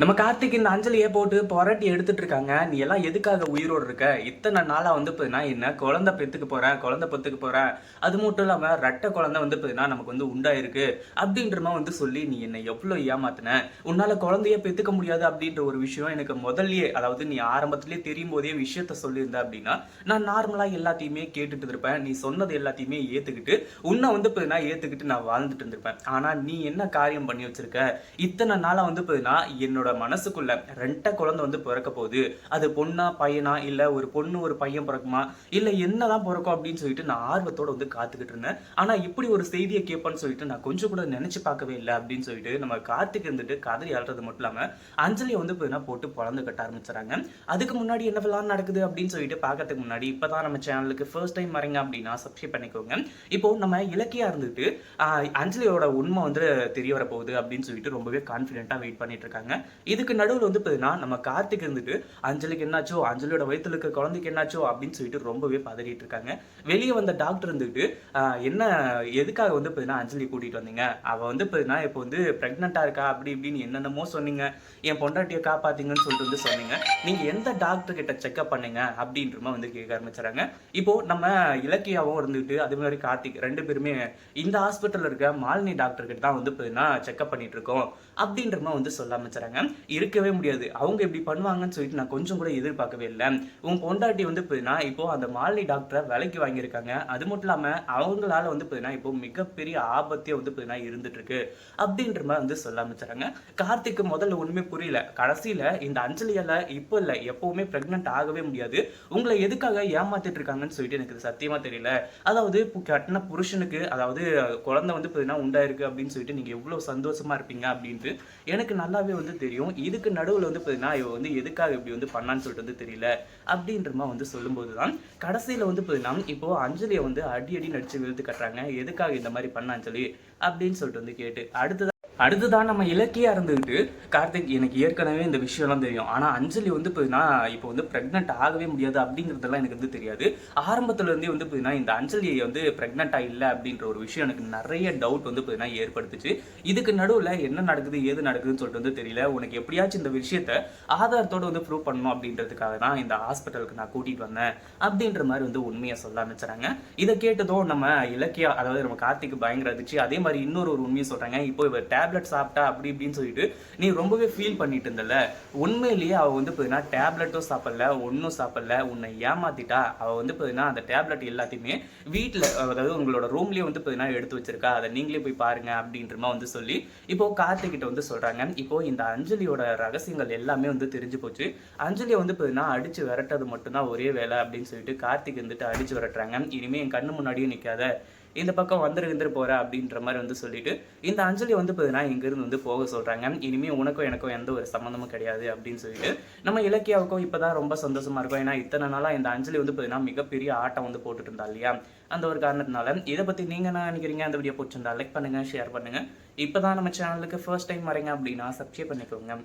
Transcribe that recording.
நம்ம கார்த்திக் இந்த அஞ்சலியை போட்டு புரட்டி எடுத்துட்டு இருக்காங்க. நீ எல்லாம் எதுக்காக உயிரோடு இருக்க? இத்தனை நாளாக வந்து பார்த்தீங்கன்னா என்ன குழந்தை பெற்றுக்கு போகிறேன் குழந்தை பெத்துக்கு போகிறேன் அது மட்டும் இல்லாமல் ரெட்டை குழந்தை வந்து பார்த்தீங்கன்னா நமக்கு வந்து உண்டாயிருக்கு. அப்படின்ற மாதிரி வந்து சொல்லி நீ என்னை எவ்வளோ ஏமாத்தின? உன்னால் குழந்தைய பெற்றுக்க முடியாது அப்படின்ற ஒரு விஷயம் எனக்கு முதல்லயே அதாவது நீ ஆரம்பத்துலேயே தெரியும் போதே விஷயத்த சொல்லியிருந்த அப்படின்னா நான் நார்மலாக எல்லாத்தையுமே கேட்டுட்டு இருப்பேன் நீ சொன்னது எல்லாத்தையுமே ஏற்றுக்கிட்டு உன்னை வந்து பார்த்தீங்கன்னா ஏற்றுக்கிட்டு நான் வாழ்ந்துட்டு இருந்திருப்பேன். ஆனால் நீ என்ன காரியம் பண்ணி வச்சிருக்க? இத்தனை நாளாக வந்து பார்த்தீங்கன்னா என்னோட மனசுக்குள்ள ரெட்ட குழந்தை வந்து பிறக்க போகுது. அது பொண்ணா பையனா இல்ல ஒரு பொண்ணு ஒரு பையன் பிறக்குமா? இல்ல என்னதான் பிறக்கும் அப்படின்னு சொல்லிட்டு நான் ஆர்வத்தோட வந்து காத்துக்கிட்டு இருந்தேன். ஆனா இப்படி ஒரு செய்தியை கேட்பேன்னு சொல்லிட்டு நான் கொஞ்சம் கூட நினைச்சு பார்க்கவே இல்லை அப்படின்னு சொல்லிட்டு நம்ம கார்த்திக் இருந்துட்டு கதறி அழுறது மட்டும் இல்லாம அஞ்சலியை வந்து போதுனா போட்டு பொழந்து கட்ட ஆரம்பிச்சுறாங்க அதுக்கு முன்னாடி என்னவெல்லாம் நடக்குது அப்படின்னு சொல்லிட்டு பார்க்கறதுக்கு முன்னாடி இப்பதான் நம்ம சேனலுக்கு ஃபர்ஸ்ட் டைம் வரீங்க அப்படின்னா சப்ஸ்கிரைப் பண்ணிக்கோங்க. இப்போ நம்ம இலக்கியா இருந்துட்டு அஞ்சலியோட உண்மை வந்து தெரிய வர போகுது அப்படின்னு சொல்லிட்டு ரொம்பவே கான்ஃபிடென்ட்டாக வெயிட் பண்ணிட்டு இருக்காங்க. இதுக்கு நடுவில் வந்து பார்த்தீங்கன்னா நம்ம கார்த்திக் இருந்துட்டு அஞ்சலிக்கு என்னாச்சோ அஞ்சலியோட வயிற்றுல இருக்க குழந்தைக்கு என்னாச்சோ அப்படின்னு சொல்லிட்டு ரொம்பவே பதறிட்டு இருக்காங்க. வெளியே வந்த டாக்டர் இருந்துட்டு என்ன எதுக்காக வந்து பார்த்தீங்கன்னா அஞ்சலி கூட்டிகிட்டு வந்தீங்க? அவள் வந்து பார்த்தீங்கன்னா இப்போ வந்து ப்ரெக்னெண்ட்டாக இருக்கா? அப்படி இப்படின்னு என்னென்னமோ சொன்னீங்க. என் பொண்டாட்டியை காப்பாத்தீங்கன்னு சொல்லிட்டு வந்து சொன்னீங்க. நீங்கள் எந்த டாக்டர் கிட்ட செக்அப் பண்ணுங்க? அப்படின்றமா வந்து கேட்க ஆரம்பிச்சுறாங்க இப்போ நம்ம இலக்கியாவும் இருந்துட்டு அதே மாதிரி கார்த்திக் ரெண்டு பேருமே இந்த ஹாஸ்பிட்டலில் இருக்க மாலினி டாக்டர் கிட்ட தான் வந்து பார்த்தீங்கன்னா செக்அப் பண்ணிட்டு இருக்கோம் அப்படின்றமா வந்து சொல்ல ஆரம்பிச்சுறாங்க இருக்கவே முடியாது. அவங்க இப்படி பண்ணுவாங்கன்னு சொல்லிட்டு நான் கொஞ்சம் கூட எதிர்பார்க்கவே இல்லை. உன் பொண்டாட்டி வந்து பார்த்தீங்கன்னா இப்போ அந்த மாலினி டாக்டரை விலைக்கு வாங்கியிருக்காங்க. அது மட்டும் இல்லாமல் அவங்களால வந்து பார்த்தீங்கன்னா இப்போ மிகப்பெரிய ஆபத்தே வந்து பார்த்தீங்கன்னா இருந்துட்டு இருக்கு அப்படின்ற மாதிரி வந்து சொல்ல ஆரம்பிச்சாங்க. கார்த்திக்கு முதல்ல ஒண்ணுமே புரியல. கடைசியில இந்த அஞ்சலியால இப்போ இல்லை எப்பவுமே பிரெக்னென்ட் ஆகவே முடியாது. உங்களை எதுக்காக ஏமாத்திட்டு இருக்காங்கன்னு சொல்லிட்டு எனக்கு சத்தியமாக சத்தியமா தெரியல. அதாவது கட்டின புருஷனுக்கு அதாவது குழந்தை வந்து பார்த்தீங்கன்னா உண்டாயிருக்கு அப்படின்னு சொல்லிட்டு நீங்க எவ்வளவு சந்தோஷமா இருப்பீங்க அப்படின்ட்டு எனக்கு நல்லாவே வந்து தெரியும். இதுக்கு நடுவில் வந்து பார்த்தீங்கன்னா இவ வந்து எதுக்காக இப்படி வந்து பண்ணான்னு சொல்லிட்டு வந்து தெரியல. அப்படின்ற மாதிரி வந்து சொல்லும்போது தான் கடைசியில் வந்து பார்த்தீங்கன்னா இப்போ அஞ்சலியை வந்து அடி அடி நடிச்சு விழுத்து கட்டுறாங்க. எதுக்காக இந்த மாதிரி பண்ணான்னு சொல்லி அப்படின்னு சொல்லிட்டு வந்து கேட்டு அடுத்தது அடுத்ததான் நம்ம இலக்கியா இருந்துக்கிட்டு கார்த்திக் எனக்கு ஏற்கனவே இந்த விஷயம்லாம் தெரியும். ஆனால் அஞ்சலி வந்து பார்த்தீங்கன்னா இப்போ வந்து ப்ரெக்னென்ட் ஆகவே முடியாது அப்படிங்கிறதெல்லாம் எனக்கு வந்து தெரியாது. ஆரம்பத்துல இருந்தே வந்து பார்த்தீங்கன்னா இந்த அஞ்சலி வந்து ப்ரெக்னெண்ட்டாக இல்லை அப்படின்ற ஒரு விஷயம் எனக்கு நிறைய டவுட் வந்து பார்த்தீங்கன்னா ஏற்படுத்துச்சு. இதுக்கு நடுவில் என்ன நடக்குது ஏது நடக்குதுன்னு சொல்லிட்டு வந்து தெரியல. உனக்கு எப்படியாச்சும் இந்த விஷயத்த ஆதாரத்தோட வந்து ப்ரூவ் பண்ணணும் அப்படின்றதுக்காக தான் இந்த ஹாஸ்பிட்டலுக்கு நான் கூட்டிட்டு வந்தேன் அப்படின்ற மாதிரி வந்து உண்மையை சொல்ல ஆரம்பிச்சாங்க. இதை கேட்டதும் நம்ம இலக்கியா அதாவது நம்ம கார்த்திக் பயங்கர அதிர்ச்சி. அதே மாதிரி இன்னொரு ஒரு உண்மையை சொல்றாங்க. இப்போ இவ டேப்லெட் சாப்பிட்டா அப்படி இப்படின்னு சொல்லிட்டு நீ ரொம்பவே ஃபீல் பண்ணிட்டு இருந்தல உண்மையிலேயே அவள் வந்து பார்த்தீங்கன்னா டேப்லெட்டும் சாப்பிடல ஒன்றும் சாப்பிடல. உன்னை ஏமாத்திட்டா. அவள் வந்து பார்த்தீங்கன்னா அந்த டேப்லெட் எல்லாத்தையுமே வீட்டில் அதாவது உங்களோட ரூம்லேயே வந்து பார்த்தீங்கன்னா எடுத்து வச்சிருக்கா. அதை நீங்களே போய் பாருங்க அப்படின்ற வந்து சொல்லி இப்போ கார்த்திகிட்ட வந்து சொல்றாங்க. இப்போ இந்த அஞ்சலியோட ரகசியங்கள் எல்லாமே வந்து தெரிஞ்சு போச்சு. அஞ்சலியை வந்து பார்த்தீங்கன்னா அடிச்சு விரட்டது மட்டும்தான் ஒரே வேலை அப்படின்னு சொல்லிட்டு கார்த்திக் வந்துட்டு அடிச்சு விரட்டுறாங்க. இனிமே என் கண்ணு முன்னாடியும் நிற்காத இந்த பக்கம் வந்துரு வந்துரு போற அப்படின்ற மாதிரி வந்து சொல்லிட்டு இந்த அஞ்சலி வந்து பார்த்தீங்கன்னா இங்கிருந்து வந்து போக சொல்றாங்க. இனிமே உனக்கும் எனக்கும் எந்த ஒரு சம்மந்தமும் கிடையாது அப்படின்னு சொல்லிட்டு நம்ம இலக்கியாவுக்கும் இப்பதான் ரொம்ப சந்தோஷமா இருக்கும். ஏன்னா இத்தனை நாளா இந்த அஞ்சலி வந்து பார்த்தீங்கன்னா மிகப்பெரிய ஆட்டம் வந்து போட்டுட்டு இருந்தா இல்லையா? அந்த ஒரு காரணத்தினால இதை பத்தி நீங்க என்ன நினைக்கிறீங்க? அந்த வீடியோ பிடிச்சிருந்தா லைக் பண்ணுங்க ஷேர் பண்ணுங்க. இப்பதான் நம்ம சேனலுக்கு ஃபர்ஸ்ட் டைம் வரீங்க அப்படின்னா சப்ஸ்கிரைப் பண்ணிக்கோங்க.